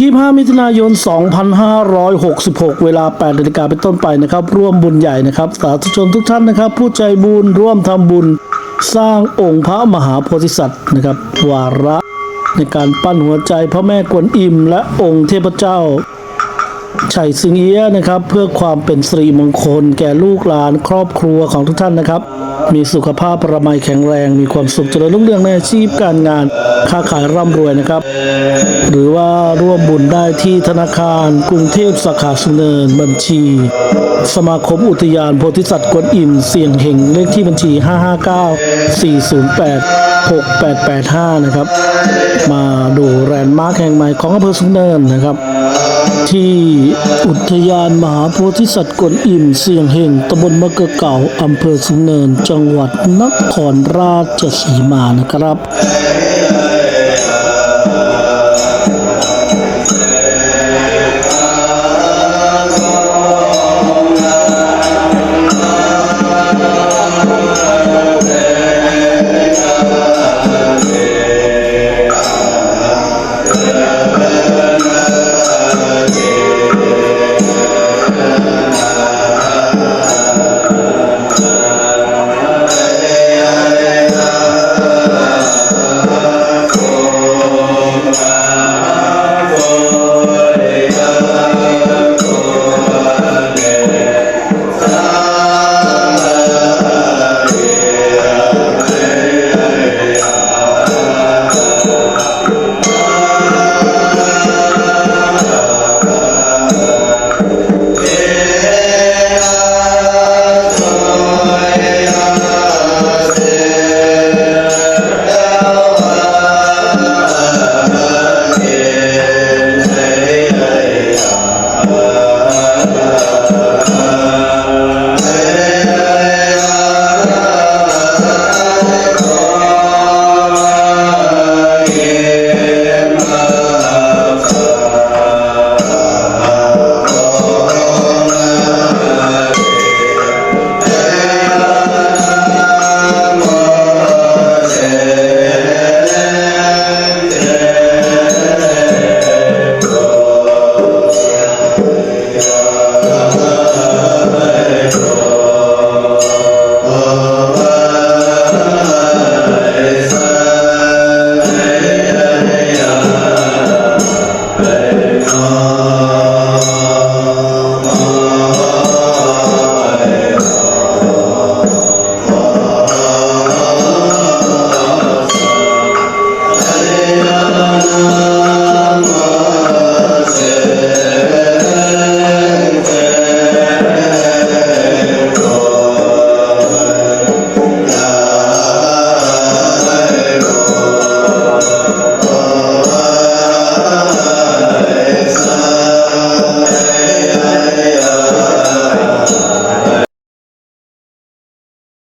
25 มิถุนายน 2566 เวลา8นาฬิกาเป็นต้นไปนะครับ ร่วมบุญใหญ่นะครับ สาธุชนทุกท่านนะครับ ผู้ใจบุญร่วมทำบุญ สร้างองค์พระมหาโพธิสัตว์นะครับ วาระ ในการปั้นหัวใจพระแม่กวนอิม และองค์เทพเจ้า ชัยสิงเอียะนะครับ เพื่อความเป็นสิริมงคล แก่ลูกหลานครอบครัวของทุกท่านนะครับ มีสุขภาพประมัยแข็งแรง มีความสุขเจริญรุ่งเรืองในอาชีพการงาน ค้าขายร่ำรวยนะครับ หรือว่าร่วมบุญได้ที่ธนาคาร กรุงเทพสาขาสุเนินบัญชี สมาคมอุทยานโพธิสัตว์กวนอิมเสียงเห่งเลขที่บัญชี 559 408 6885 นะครับ มาดูแรนด์มาร์คแห่งใหม่ของอำเภอสุนเนินนะครับ ที่อุทยานมหาโพธิสัตว์กวนอิ่มเสียงเฮงตำบลมะเกะเก่าอำเภอสุนเนิน จังหวัดนครราชสีมานะครับ